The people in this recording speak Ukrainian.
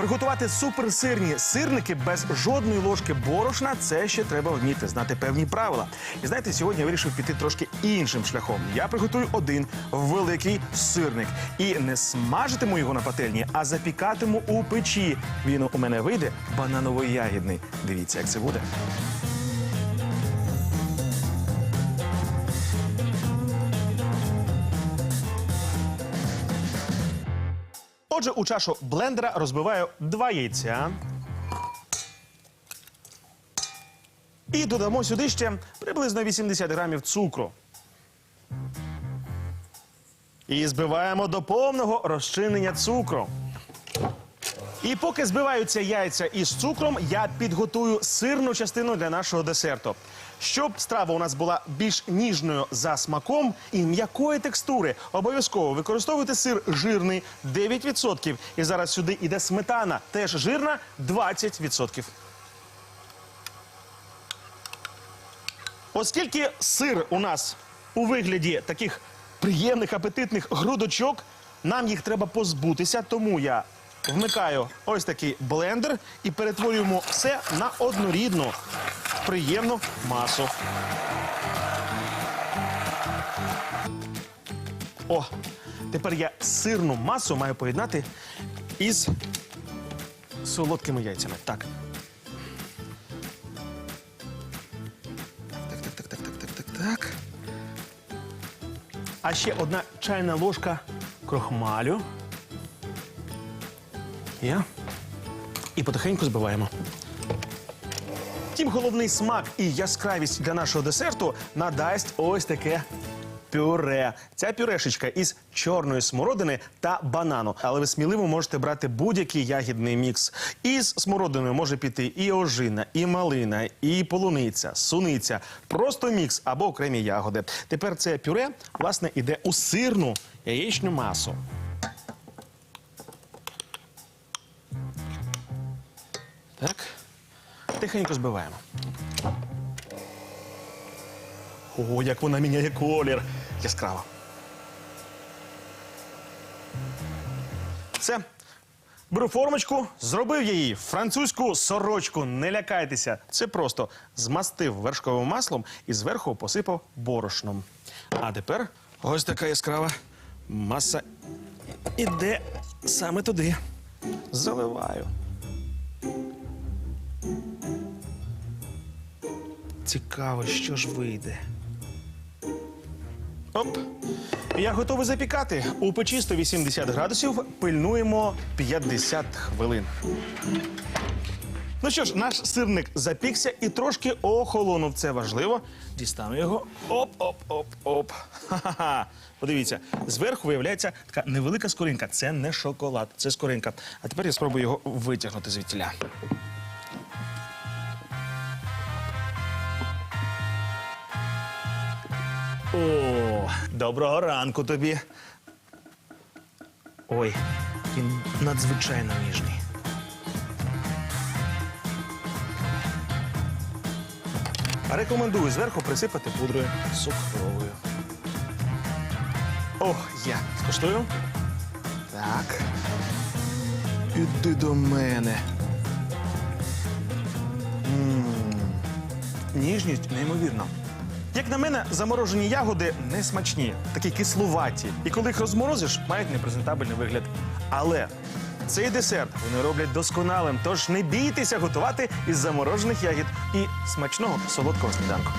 Приготувати суперсирні сирники без жодної ложки борошна це ще треба вміти знати певні правила. І знаєте, сьогодні я вирішив піти трошки іншим шляхом. Я приготую один великий сирник і не смажитиму його на пательні, а запікатиму у печі. Він у мене вийде бананово-ягідний. Дивіться, як це буде. Отже, у чашу блендера розбиваю два яйця. І додамо сюди ще приблизно 80 грамів цукру. І збиваємо до повного розчинення цукру. І поки збиваються яйця із цукром, я підготую сирну частину для нашого десерту. Щоб страва у нас була більш ніжною за смаком і м'якої текстури, обов'язково використовуйте сир жирний 9%. І зараз сюди іде сметана, теж жирна 20%. Оскільки сир у нас у вигляді таких приємних апетитних грудочок, нам їх треба позбутися, тому я вмикаю ось такий блендер і перетворюємо все на однорідну приємну масу. О, тепер я сирну масу маю поєднати із солодкими яйцями. Так. Так, так, так, так, так, так, так, так. А ще одна чайна ложка крохмалю. Є. І потихеньку збиваємо. Втім, головний смак і яскравість для нашого десерту надасть ось таке пюре. Ця пюрешечка із чорної смородини та банану. Але ви сміливо можете брати будь-який ягідний мікс. Із смородиною може піти і ожина, і малина, і полуниця, суниця. Просто мікс або окремі ягоди. Тепер це пюре, власне, іде у сирну яєчню масу. Так. Тихенько збиваємо. О, як вона міняє колір. Яскраво. Все. Беру формочку, зробив її французьку сорочку. Не лякайтеся. Це просто змастив вершковим маслом і зверху посипав борошном. А тепер ось така яскрава маса іде саме туди. Заливаю. Цікаво, що ж вийде. Оп. Я готовий запікати. У печі 180 градусів пильнуємо 50 хвилин. Ну що ж, наш сирник запікся і трошки охолонув. Це важливо. Дістану його. Оп-оп-оп-оп. Ха-ха-ха. Подивіться, зверху виявляється така невелика скоринка. Це не шоколад, це скоринка. А тепер я спробую його витягнути звідтіля. О, доброго ранку тобі. Ой, він надзвичайно ніжний. Рекомендую зверху присипати пудрою цукровою. Ох, я скуштую. Так. Іди до мене. М, Ніжність неймовірна. Як на мене, заморожені ягоди не смачні, такі кислуваті. І коли їх розморозиш, мають непрезентабельний вигляд. Але цей десерт вони роблять досконалим, тож не бійтеся готувати із заморожених ягід і смачного солодкого сніданку.